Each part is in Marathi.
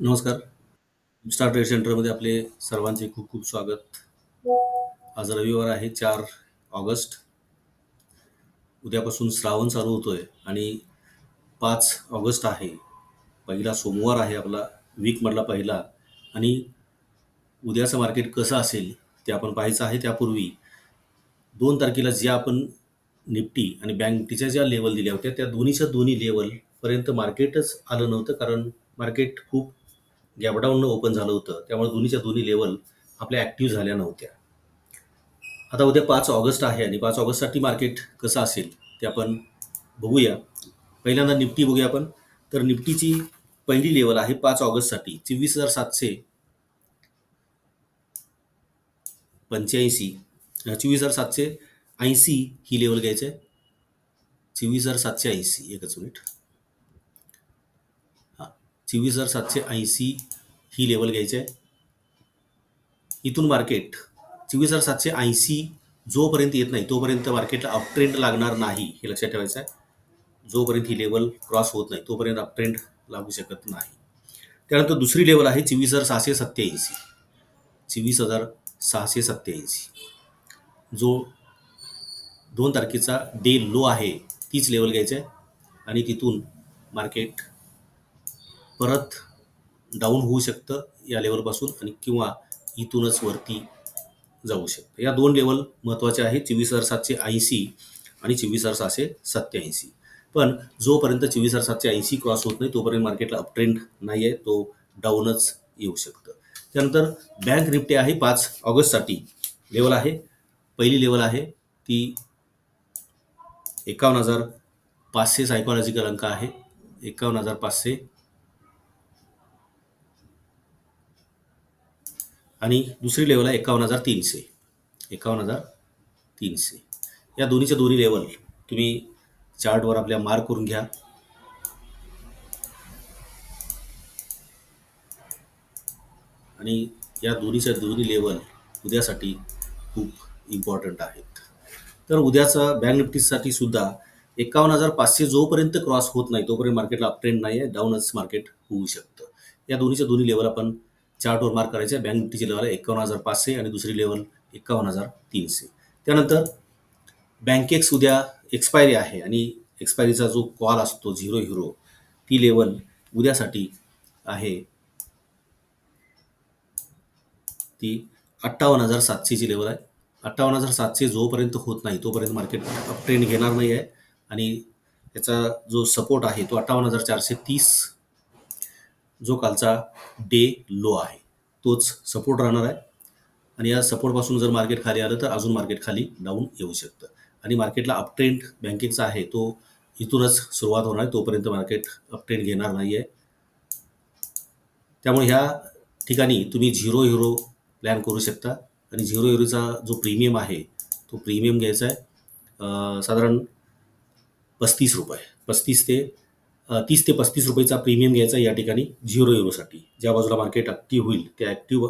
नमस्कार. स्टार ट्रेड सेंटरमध्ये आपले सर्वांचे खूप खूप स्वागत. आज रविवार आहे चार ऑगस्ट. उद्यापासून श्रावण चालू होतोय आणि पाच ऑगस्ट आहे. पहिला सोमवार आहे आपला वीकमधला पहिला. आणि उद्याचं मार्केट कसं असेल ते आपण पाहायचं आहे. त्यापूर्वी दोन तारखेला ज्या आपण निफ्टी आणि बँक निफ्टीच्या ज्या लेवल दिल्या होत्या त्या दोन्हीच्या दोन्ही लेवलपर्यंत मार्केटच आलं नव्हतं कारण मार्केट खूप गॅपडाऊननं ओपन झालं होतं त्यामुळे दोन्हीच्या दोन्ही लेवल आपल्या ॲक्टिव्ह झाल्या नव्हत्या. आता उद्या पाच ऑगस्ट आहे आणि पाच ऑगस्टसाठी मार्केट कसं असेल ते आपण बघूया. पहिल्यांदा निफ्टी बघूया आपण. तर निफ्टीची पहिली लेवल आहे पाच ऑगस्टसाठी चोवीस हजार सातशे पंच्याऐंशी. चोवीस हजार सातशे ऐंशी ही लेवल घ्यायचं आहे चोवीस हजार सातशे ऐंशी एकच मिनिट. चोवीस हजार सातशे ऐंशी ही लेवल घ्यायची आहे. इथून मार्केट चोवीस हजार सातशे ऐंशी जोपर्यंत येत नाही तोपर्यंत मार्केटला अपट्रेंड लागणार नाही हे लक्षात ठेवायचं आहे. जोपर्यंत ही लेवल क्रॉस होत नाही तोपर्यंत अपट्रेंड लागू शकत नाही. त्यानंतर दुसरी लेवल आहे चोवीस हजार सहाशे सत्याऐंशी. चोवीस हजार सहाशे सत्याऐंशी. जो दोन तारखेचा डे लो आहे तीच लेवल घ्यायचं आहे. आणि तिथून मार्केट परत डाऊन होऊ शकतं या लेवलपासून आणि किंवा इथूनच वरती जाऊ शकतं. या दोन लेवल महत्त्वाचे आहेत चोवीस हजार सातशे ऐंशी आणि चोवीस हजार सहाशे सत्याऐंशी पण जोपर्यंत चोवीस हजार सातशे ऐंशी क्रॉस होत नाही तोपर्यंत मार्केटला अपट्रेंड नाही आहे तो डाऊनच येऊ शकतं. त्यानंतर बँक निफ्टी आहे पाच ऑगस्टसाठी लेवल आहे. पहिली लेवल आहे ती एकावन्न हजार पाचशे सायकॉलॉजिकल अंक आहे. एकावन्न हजार पाचशे आणि दुसरी लेवल आहे एकावन्न हजार तीनशे. एकावन्न हजार तीनशे. या दोन्हीच्या दोन्ही लेवल तुम्ही चार्टवर आपल्या मार्क करून घ्या. आणि या दोन्हीच्या दोन्ही लेवल उद्यासाठी खूप इम्पॉर्टंट आहेत. तर उद्याचा बँक निफ्टीसाठी सुद्धा एकावन्न हजार पाचशे जोपर्यंत क्रॉस होत नाही तोपर्यंत मार्केटला अपट्रेंड नाही आहे डाऊनच मार्केट होऊ शकतं. या दोन्हीच्या दोन्ही लेवल आपण चार्टवर मार्क करायचे बँक निफ्टीची लेवल आहे एकावन्न हजार पाचशे आणि दुसरी लेवल एकावन्न हजार तीनशे. त्यानंतर बँकेक्स उद्या एक्सपायरी आहे आणि एक्सपायरीचा जो कॉल असतो झिरो हिरो ती लेवल उद्यासाठी आहे. ती अठ्ठावन्न हजार सातशेची लेवल आहे. अठ्ठावन्न हजार सातशे जोपर्यंत होत नाही तोपर्यंत मार्केट अपट्रेंड घेणार नाही आहे आणि त्याचा जो सपोर्ट आहे तो अठ्ठावन्न हजार चारशे तीस जो कालचा डे लो आहे तोच सपोर्ट राहणार आहे. आणि या सपोर्टपासून जर मार्केट खाली आलं तर अजून मार्केट खाली डाऊन येऊ शकतं. आणि मार्केटला अपट्रेंड बँकिंगचा आहे तो इथूनच सुरुवात होणार आहे तोपर्यंत मार्केट अपट्रेंड घेणार नाही आहे त्यामुळे ह्या ठिकाणी तुम्ही झिरो हिरो प्लॅन करू शकता. आणि झिरो हिरोचा जो प्रीमियम आहे तो प्रीमियम घ्यायचा आहे साधारण पस्तीस रुपये पस्तीस ते तीस ते पस्तीस रुपयेचा प्रीमियम घ्यायचा या ठिकाणी झिरो युरोसाठी ज्या बाजूला मार्केट ॲक्टिव्ह होईल त्या ॲक्टिव्ह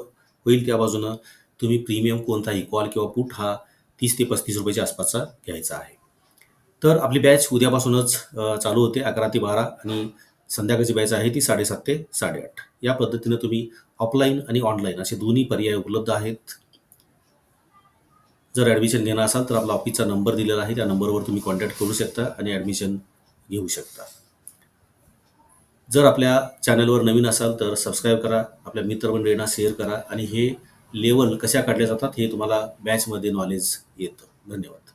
होईल त्या बाजूनं तुम्ही प्रीमियम कोणताही कॉल किंवा पुट हा तीस ते पस्तीस रुपयाच्या आसपासचा घ्यायचा आहे. तर आपली बॅच उद्यापासूनच चालू होते अकरा ते बारा आणि संध्याकाळची बॅच आहे ती साडेसात ते साडेआठ. या पद्धतीनं तुम्ही ऑफलाईन आणि ऑनलाईन असे दोन्ही पर्याय उपलब्ध आहेत. जर ॲडमिशन घेणार असाल तर आपला ऑफिसचा नंबर दिलेला आहे त्या नंबरवर तुम्ही कॉन्टॅक्ट करू शकता आणि ॲडमिशन घेऊ शकता. जर आपल्या चॅनलवर नवीन असाल तर सबस्क्राईब करा आपल्या मित्रमंडळींना शेअर करा आणि हे लेवल कशा काढल्या जातात हे तुम्हाला बॅचमध्ये नॉलेज येतं. धन्यवाद.